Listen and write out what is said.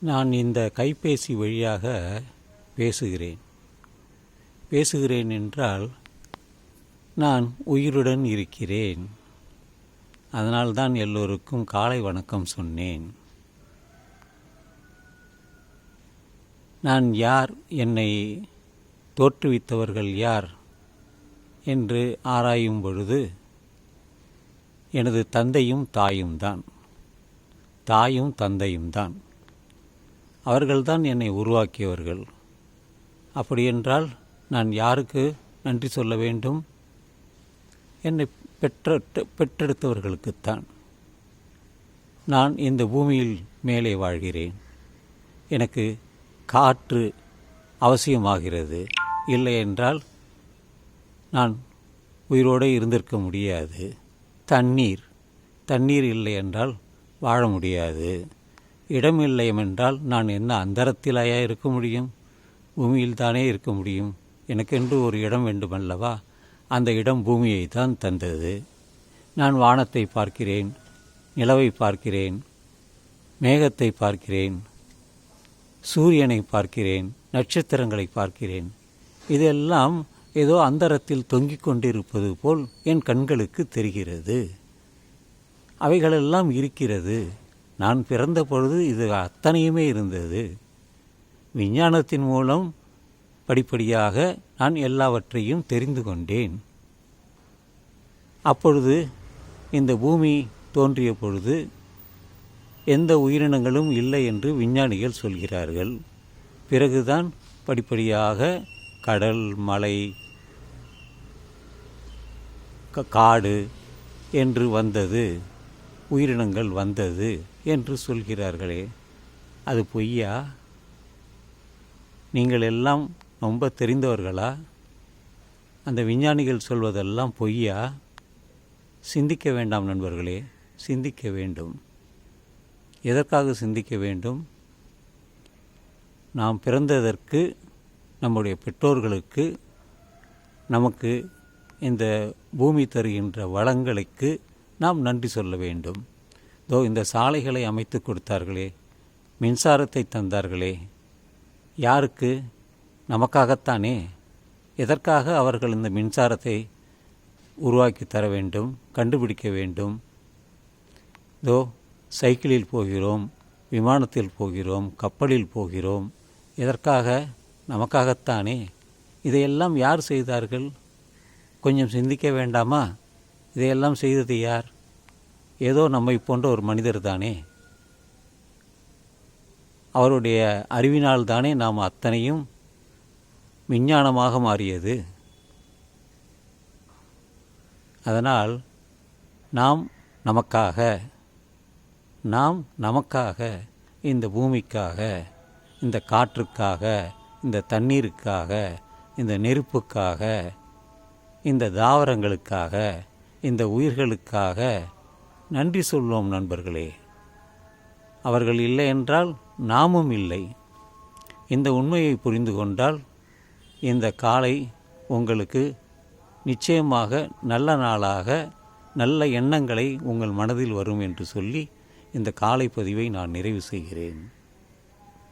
நான் இந்த கைபேசி வழியாக பேசுகிறேன். பேசுகிறேன் என்றால் நான் உயிருடன் இருக்கிறேன். அதனால்தான் எல்லோருக்கும் காலை வணக்கம் சொன்னேன். நான் யார்? என்னை தோற்றுவித்தவர்கள் யார்? என்று ஆராயும் பொழுது எனது தந்தையும் தாயும் தான். தாயும் தந்தையும் தான். அவர்கள்தான் என்னை உருவாக்கியவர்கள். அப்படியென்றால் நான் யாருக்கு நன்றி சொல்ல வேண்டும்? என்னை பெற்ற பெற்றெடுத்தவர்களுக்குத்தான். நான் இந்த பூமியில் மேலே வாழ்கிறேன். எனக்கு காற்று அவசியமாகிறது. இல்லை என்றால் நான் உயிரோடு இருந்திருக்க முடியாது. தண்ணீர் தண்ணீர் இல்லை என்றால் வாழ முடியாது. இடம் இல்லை நான் என்ன அந்தரத்திலாயா இருக்க முடியும்? பூமியில் தானே இருக்க முடியும்? எனக்கென்று ஒரு இடம் வேண்டுமல்லவா? அந்த இடம் பூமியை தான் தந்தது. நான் வானத்தை பார்க்கிறேன் நிலவை பார்க்கிறேன் மேகத்தை பார்க்கிறேன் சூரியனை பார்க்கிறேன் நட்சத்திரங்களை பார்க்கிறேன். இதெல்லாம் ஏதோ அந்தரத்தில் தொங்கிக் கொண்டிருப்பது போல் என் கண்களுக்கு தெரிகிறது. அவைகளெல்லாம் இருக்கிறது. நான் பிறந்த பொழுது இது அத்தனையுமே இருந்தது. விஞ்ஞானத்தின் மூலம் படிப்படியாக நான் எல்லாவற்றையும் தெரிந்து கொண்டேன். அப்பொழுது இந்த பூமி தோன்றிய பொழுது எந்த உயிரினங்களும் இல்லை என்று விஞ்ஞானிகள் சொல்கிறார்கள். பிறகுதான் படிப்படியாக கடல் மலை காடு என்று வந்தது. உயிரினங்கள் வந்தது என்று சொல்கிறார்களே. அது பொய்யா? நீங்கள் எல்லாம் ரொம்ப தெரிந்தவர்களா? அந்த விஞ்ஞானிகள் சொல்வதெல்லாம் பொய்யா? சிந்திக்க வேண்டாம் நண்பர்களே சிந்திக்க வேண்டும். எதற்காக சிந்திக்க வேண்டும்? நாம் பிறந்ததற்கு நம்முடைய பெற்றோர்களுக்கு நமக்கு இந்த பூமி தருகின்ற வளங்களுக்கு நாம் நன்றி சொல்ல வேண்டும். தோ இந்த சாலைகளை அமைத்து கொடுத்தார்களே மின்சாரத்தை தந்தார்களே யாருக்கு? நமக்காகத்தானே? எதற்காக அவர்கள் இந்த மின்சாரத்தை உருவாக்கி தர வேண்டும் கண்டுபிடிக்க வேண்டும்? இதோ சைக்கிளில் போகிறோம் விமானத்தில் போகிறோம் கப்பலில் போகிறோம் எதற்காக? நமக்காகத்தானே? இதையெல்லாம் யார் செய்தார்கள்? கொஞ்சம் சிந்திக்க வேண்டாமா? இதையெல்லாம் செய்தது யார்? ஏதோ நம்மை போன்ற ஒரு மனிதர் தானே. அவருடைய அறிவினால் தானே நாம் அத்தனையும் விஞ்ஞானமாக மாறியது. அதனால் நாம் நமக்காக நாம் நமக்காக இந்த பூமிக்காக இந்த காற்றுக்காக இந்த தண்ணீருக்காக இந்த நெருப்புக்காக இந்த தாவரங்களுக்காக இந்த உயிர்களுக்காக நன்றி சொல்வோம் நண்பர்களே. அவர்கள் இல்லை என்றால் நாமும் இல்லை. இந்த உண்மையை புரிந்து கொண்டால் இந்த காலை உங்களுக்கு நிச்சயமாக நல்ல நாளாக நல்ல எண்ணங்களை உங்கள் மனதில் வரும் என்று சொல்லி இந்த காலை பதிவை நான் நிறைவு செய்கிறேன்.